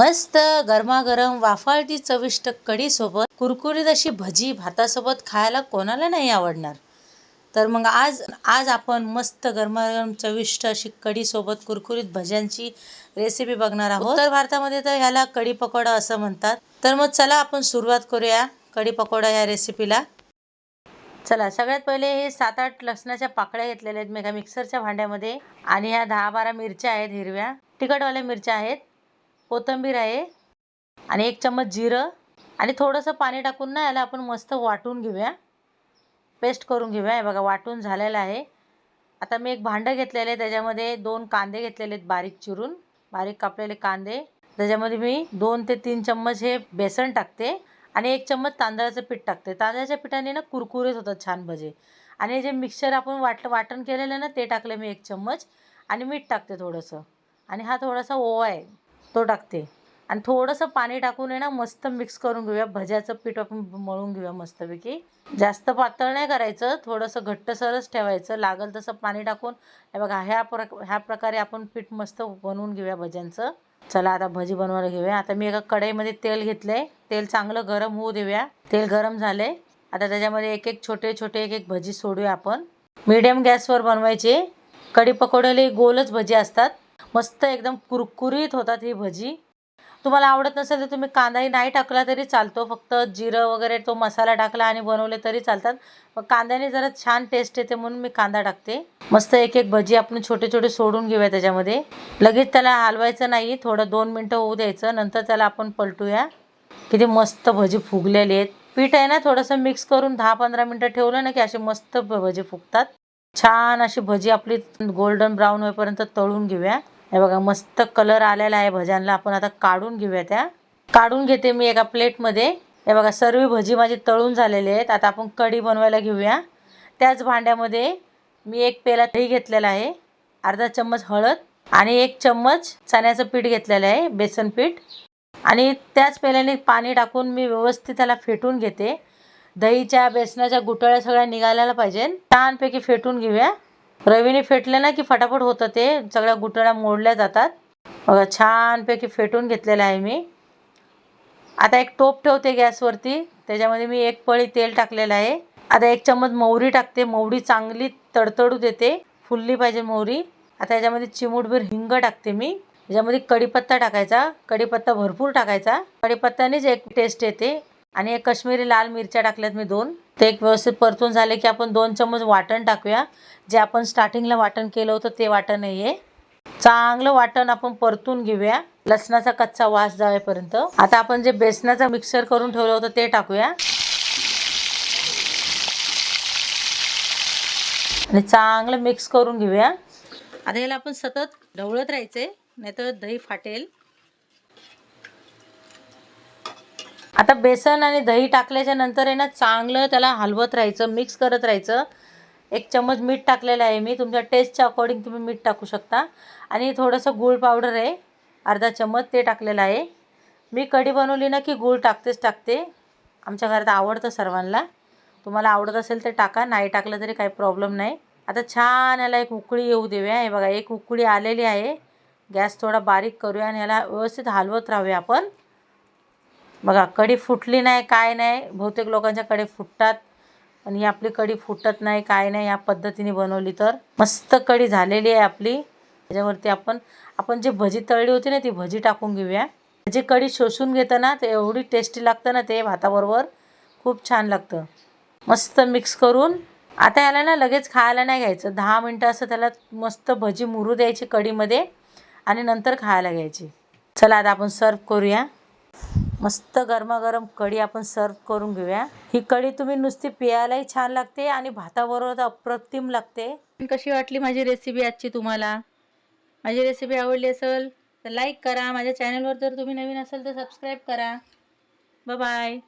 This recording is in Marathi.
मस्त गरमागरम वाफाळती चविष्ट कढीसोबत कुरकुरीत अशी भजी भातासोबत खायला कोणाला नाही आवडणार? तर मग आज आज आपण मस्त गरमागरम चविष्ट अशी कढीसोबत कुरकुरीत भज्यांची रेसिपी बघणार आहोत. उत्तर भारतामध्ये तर ह्याला कढी पकोडा असं म्हणतात. तर मग चला आपण सुरुवात करूया कढी पकोडा या रेसिपीला चला सगळ्यात पहिले हे सात आठ लसणाच्या पाकळ्या घेतलेल्या आहेत मी एका मिक्सरच्या भांड्यामध्ये. आणि ह्या दहा बारा मिरच्या आहेत हिरव्या. तिखटवाल्या मिरच्या आहेत. कोथिंबीर आहे. आणि एक चम्मच जिरं. आणि थोडंसं पाणी टाकून ना याला आपण मस्त वाटून घेऊया. पेस्ट करून घेऊया. हे बघा वाटून झालेलं आहे. आता मी एक भांडं घेतलेलं आहे त्याच्यामध्ये दोन कांदे घेतलेले आहेत बारीक चिरून. बारीक कापलेले कांदे. त्याच्यामध्ये मी दोन ते तीन चम्मच हे बेसन टाकते. आणि एक चम्मच तांदळाचं पीठ टाकते. तांदळाच्या पिठाने ना कुरकुरीत होतात छान भजे. आणि जे मिक्सर आपण वाटलं वाटण केलेलं ना ते टाकलं मी एक चम्मच. आणि मीठ टाकते थोडंसं. आणि हा थोडासा ओवा आहे. तो टाकते. आणि थोडंसं पाणी टाकून आहे ना मस्त मिक्स करून घेऊया. भज्याचं पीठ आपण मळून घेऊया मस्तपैकी. जास्त पातळ नाही करायचं थोडंसं घट्टसरच ठेवायचं. लागल तसं पाणी टाकून. हे बघा ह्या प्र ह्या प्रकारे आपण पीठ मस्त बनवून घेऊया भज्यांचं. चला आता भजी बनवायला घेऊया. आता मी एका कढईमध्ये तेल घेतलं आहे तेल चांगलं गरम होऊ देऊया. तेल गरम झाले आता त्याच्यामध्ये एक एक छोटे छोटे एक एक भजी सोडूया आपण. मीडियम गॅसवर बनवायचे. कढी पकोड्याला गोलच भजी असतात. मस्त एकदम कुरकुरीत होतात ही भजी. तुम्हाला आवडत नसेल तर तुम्ही कांदाही नाही टाकला तरी चालतो. फक्त जिरं वगैरे तो मसाला टाकला आणि बनवले तरी चालतात. मग कांद्याने जरा छान टेस्ट येते म्हणून मी कांदा टाकते. मस्त एक एक भजी आपण छोटे छोटे सोडून घेऊया त्याच्यामध्ये. लगेच त्याला हलवायचं नाही. थोडं दोन मिनटं होऊ द्यायचं. नंतर त्याला आपण पलटूया. किती मस्त भजी फुगलेली आहेत. पीठ आहे ना थोडंसं मिक्स करून दहा पंधरा मिनटं ठेवलं ना की असे मस्त भजी फुगतात. छान अशी भजी आपली गोल्डन ब्राऊन होईपर्यंत तळून घेऊया. हे बघा मस्त कलर आलेला आहे भज्यांना. आपण आता काढून घेऊया त्या. काढून घेते मी एका प्लेटमध्ये. हे बघा सर्व भजी माझी तळून झालेले आहेत. आता आपण कढी बनवायला घेऊया. त्याच भांड्यामध्ये मी एक पेला दही घेतलेला आहे अर्धा चम्मच हळद आणि एक चम्मच चण्याचं पीठ घेतलेलं आहे बेसन पीठ. आणि त्याच पेल्याने पाणी टाकून मी व्यवस्थित त्याला फेटून घेते. दहीच्या बेसनाच्या गुटळ्या सगळ्या निघायला पाहिजे छानपैकी फेटून घेऊया. रवीने फेटले ना की फटाफट होतं ते. सगळ्या गुटळ्या मोडल्या जातात. बघा छानपैकी फेटून घेतलेलं आहे मी. आता एक टोप ठेवते गॅसवरती. त्याच्यामध्ये मी एक पळी तेल टाकलेलं आहे. आता एक चम्मच मोहरी टाकते. मोहरी चांगली तडतडू देते. फुलली पाहिजे मोहरी आता याच्यामध्ये चिमूटभर हिंग टाकते मी. याच्यामध्ये कढीपत्ता टाकायचा. कढीपत्ता भरपूर टाकायचा. कढीपत्त्यानेच एक टेस्ट येते. आणि एक कश्मीरी लाल मिरच्या टाकल्यात मी दोन. ते एक व्यवस्थित परतून झाले की आपण दोन चम्मच वाटण टाकूया. जे आपण स्टार्टिंगला वाटण केलं होतं ते वाटण नाही आहे चांगलं वाटण आपण परतून घेऊया. लसणाचा कच्चा वास जावेपर्यंत आता आपण जे बेसनाचा मिक्सर करून ठेवलं होतं ते टाकूया. आणि चांगलं मिक्स करून घेऊया. आता याला आपण सतत ढवळत राहायचंय नाहीतर दही फाटेल. आता बेसन आणि दही टाकल्याच्या नंतर आहे ना चांगलं त्याला हलवत राहायचं मिक्स करत राहायचं. एक चम्मच मीठ टाकलेलं आहे मी तुमच्या टेस्टच्या अकॉर्डिंग तुम्ही मीठ टाकू शकता. आणि थोडंसं गूळ पावडर आहे अर्धा चम्मच ते टाकलेलं आहे. मी कढी बनवली ना की गूळ टाकतेच टाकते. आमच्या घरात आवडतं सर्वांना. तुम्हाला आवडत असेल तर टाका नाही टाकलं तरी काही प्रॉब्लेम नाही. आता छान याला एक उकळी येऊ देऊया. हे बघा एक उकळी आलेली आहे. गॅस थोडा बारीक करूया आणि याला व्यवस्थित हलवत राहूया आपण. बघा कढी फुटली नाही काय नाही. बहुतेक लोकांच्या कढी फुटतात पण ही आपली कढी फुटत नाही काय नाही या पद्धतीने बनवली तर. मस्त कढी झालेली आहे आपली. त्याच्यावरती आपण आपण जे भजी तळली होती ना ती भजी टाकून घेऊया. जे कढी शोषून घेतं ना ते एवढी टेस्टी लागतं ना ते भाताबरोबर. खूप छान लागतं. मस्त मिक्स करून. आता याला ना लगेच खायला नाही घ्यायचं. दहा मिनटं असं त्याला मस्त भजी मुरू द्यायची कढीमध्ये आणि नंतर खायला घ्यायची. चला आता आपण सर्व करूया. मस्त गरमागरम कढी आपण सर्व करून घेऊया. ही कढी तुम्ही नुसती पियालाही छान लागते आणि भाताबरोबर अप्रतिम लागते. कशी वाटली माझी रेसिपी आजची तुम्हाला? माझी रेसिपी आवडली असेल तर लाईक करा. माझ्या चॅनलवर जर तुम्ही नवीन असाल तर सबस्क्राईब करा. बाय